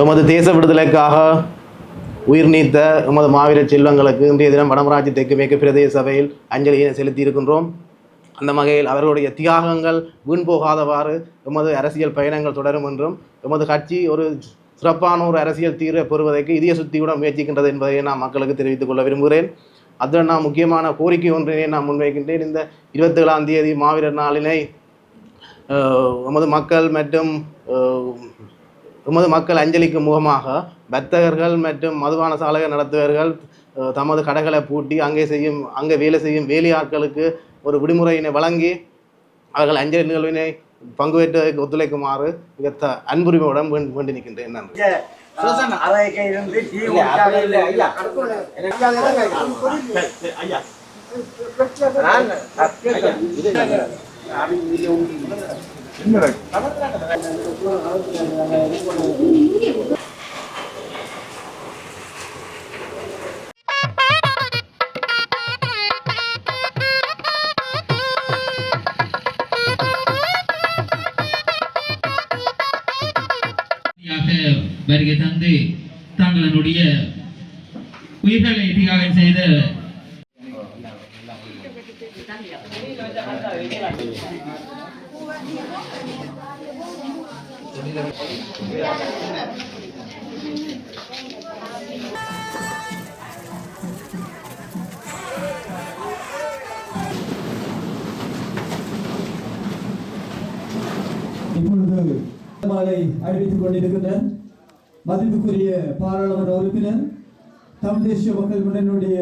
எமது தேச விடுதலைக்காக உயிர் நீத்த எமது மாவீர செல்வங்களுக்கு இன்றைய தினம் வடமராட்சி தெற்கு மேற்கு பிரதேச சபையில் அஞ்சலியை செலுத்தி இருக்கின்றோம் அந்த வகையில் அவர்களுடைய தியாகங்கள் வீண் போகாதவாறு எமது அரசியல் பயணங்கள் தொடரும் என்றும் எமது கட்சி ஒரு சிறப்பான ஒரு அரசியல் தீர்வை பெறுவதற்கு இதய சுத்தியுடன் முயற்சிக்கின்றது என்பதை நான் மக்களுக்கு தெரிவித்துக் கொள்ள விரும்புகிறேன். அதுடன் நான் முக்கியமான கோரிக்கை ஒன்றினை நான் முன்வைக்கின்றேன். இந்த இருபத்தேழாம் தேதி மாவீரர் நாளினை நமது எமது மக்கள் மற்றும் எமது மக்கள் அஞ்சலிக்கு முகமாக வர்த்தகர்கள் மற்றும் மதுபான சாலை நடத்துவர்கள் தமது கடைகளை பூட்டி அங்கே செய்யும் அங்கே வேலை செய்யும் வேலையாட்களுக்கு ஒரு விடுமுறையினை வழங்கி அவர்கள் அஞ்சலி நிகழ்வினை பங்கு ஒத்துழைக்குமாறு மிக த அன்புரிமையுடன் வேண்டி வேண்டி நிற்கின்றேன் நன்றி யாக வருகை தந்து தங்களுடைய உயிர்களை தியாகம் செய்த Thank you. இப்பொழுது மாலை அறிவித்துக் கொண்டிருக்கின்ற மதிப்புக்குரிய பாராளுமன்ற உறுப்பினர் தமிழ் தேசிய மக்கள் முன்னணியுடைய